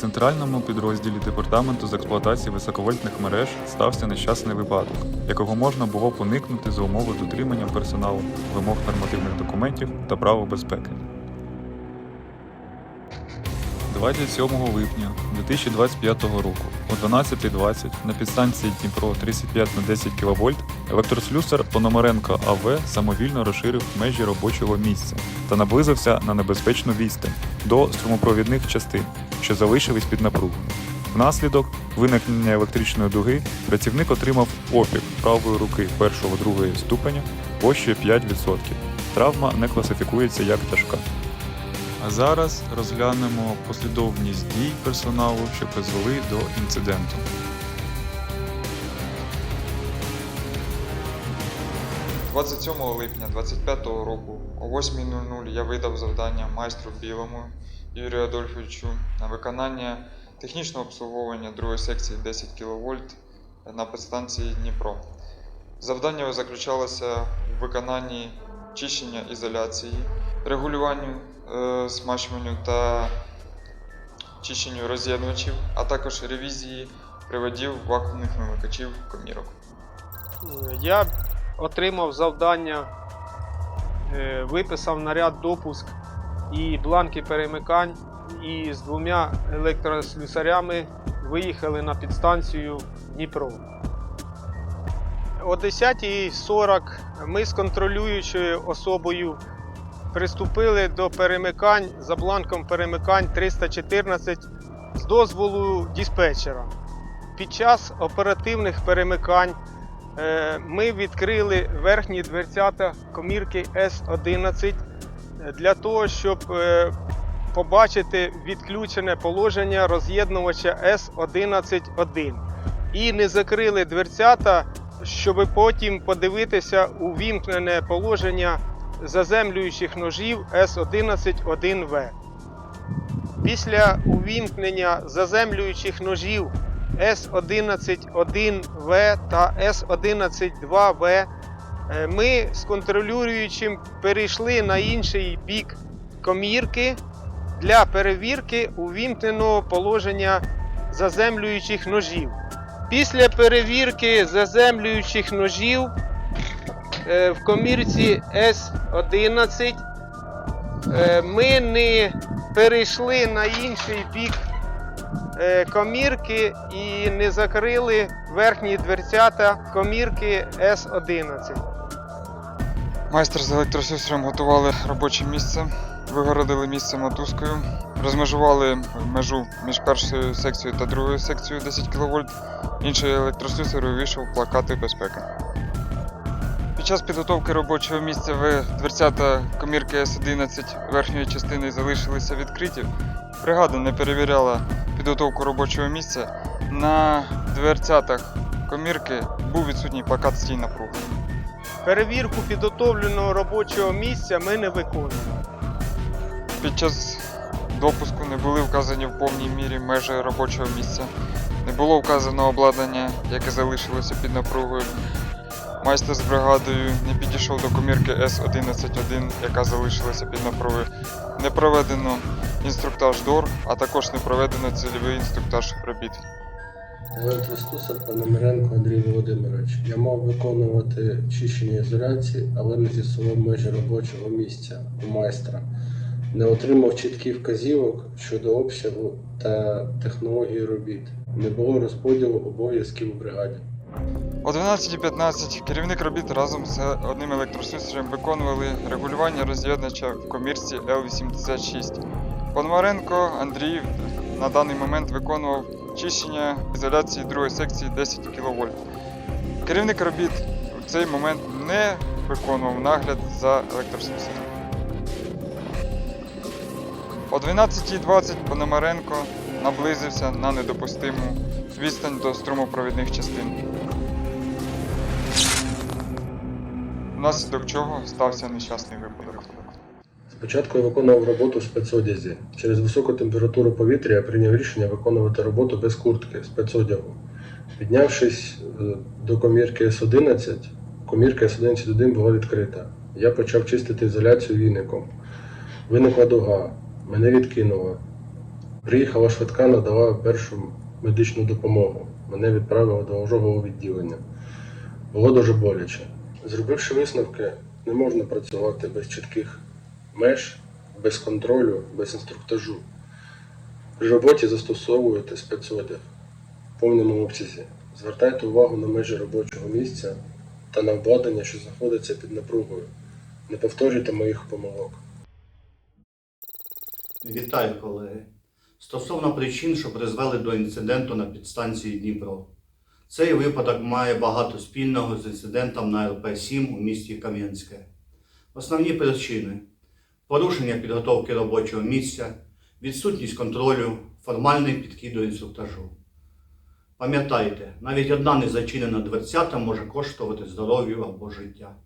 центральному підрозділі департаменту з експлуатації високовольтних мереж стався нещасний випадок, якого можна було б уникнути за умови дотримання персоналу вимог нормативних документів та правил безпеки. 27 липня 2025 року о 12.20 на підстанції Дніпро 35 на 10 кВт електрослюсар Пономаренко АВ самовільно розширив межі робочого місця та наблизився на небезпечну відстань до струмопровідних частин, що залишились під напругою. Внаслідок виникнення електричної дуги працівник отримав опік правої руки першого другої ступеня площею 5%. Травма не класифікується як тяжка. А зараз розглянемо послідовність дій персоналу, що призвели до інциденту. – 27 липня 2025 року о 8.00 я видав завдання майстру Білому Юрію Адольфовичу на виконання технічного обслуговування другої секції 10 кВт на підстанції Дніпро. Завдання заключалося в виконанні чищення ізоляції, регулюванню е, смачуванню та чищенню роз'єднувачів, а також ревізії приводів вакуумних вимикачів комірок. Я отримав завдання, е, виписав наряд допуск і бланки перемикань, і з двома електрослюсарями виїхали на підстанцію Дніпро. О 10.40 ми з контролюючою особою приступили до перемикань за бланком перемикань 314 з дозволу диспетчера. Під час оперативних перемикань Е, Ми відкрили верхні дверцята комірки С11 для того, щоб е, побачити відключене положення роз'єднувача С11.1. І не закрили дверцята, щоб потім подивитися увімкнене положення заземлюючих ножів С11.1В. Після увімкнення заземлюючих ножів С11.1В та С11.2В е, ми з контролюючим перейшли на інший бік комірки для перевірки увімкненого положення заземлюючих ножів. Після перевірки заземлюючих ножів е, в комірці С11 е, ми не перейшли на інший бік е, комірки і не закрили верхні дверцята комірки С11. Майстер з електрослюсарем готували робоче місце, вигородили місце мотузкою, розмежували межу між першою секцією та другою секцією 10 кВт. Інший електрослюсар увійшов плакати безпеки. Під час підготовки робочого місця в дверцята комірки С11 верхньої частини залишилися відкриті. Бригада не перевіряла підготовку робочого місця. На дверцятах комірки був відсутній плакат стій напруги. Перевірку підготовленого робочого місця ми не виконували. Під час допуску не були вказані в повній мірі межі робочого місця. Не було вказано обладнання, яке залишилося під напругою. Майстер з бригадою не підійшов до комірки С-11.1, яка залишилася під напругою. Не проведено інструктаж ДОР, а також не проведено цільовий інструктаж робіт. Електростусар Пономаренко Андрій Володимирович. Я мав виконувати чищення ізоляції, але не з'ясував межі робочого місця у майстра. Не отримав чітких вказівок щодо обсягу та технології робіт. Не було розподілу обов'язків у бригаді. О 12.15 керівник робіт разом з одним електрослюсарем виконували регулювання роз'єднача в комірці Л-86. Пономаренко Андрій на даний момент виконував чищення ізоляції другої секції 10 кВт. Керівник робіт в цей момент не виконував нагляд за електрослюсарем. О 12.20 Пономаренко наблизився на недопустиму відстань до струмопровідних частин. Внаслідок чого стався нещасний випадок. Спочатку я виконував роботу в спецодязі. Через високу температуру повітря я прийняв рішення виконувати роботу без куртки, спецодягу. Піднявшись е, до комірки С11, комірка С11.1 була відкрита. Я почав чистити ізоляцію віником. Виникла дуга, мене відкинуло. Приїхала швидка, надала першу медичну допомогу. Мене відправили до ожогового відділення. Було дуже боляче. Зробивши висновки, не можна працювати без чітких меж, без контролю, без інструктажу. При роботі застосовуєте спецодяг в повному обсязі. Звертайте увагу на межі робочого місця та на обладнання, що знаходиться під напругою. Не повторюйте моїх помилок. Вітаю, колеги. Стосовно причин, що призвели до інциденту на підстанції Дніпро. Цей випадок має багато спільного з інцидентом на РП-7 у місті Кам'янське. Основні причини порушення підготовки робочого місця, відсутність контролю, формальний підхід до інструктажу. Пам'ятайте, навіть одна незачинена дверцята може коштувати здоров'ю або життя.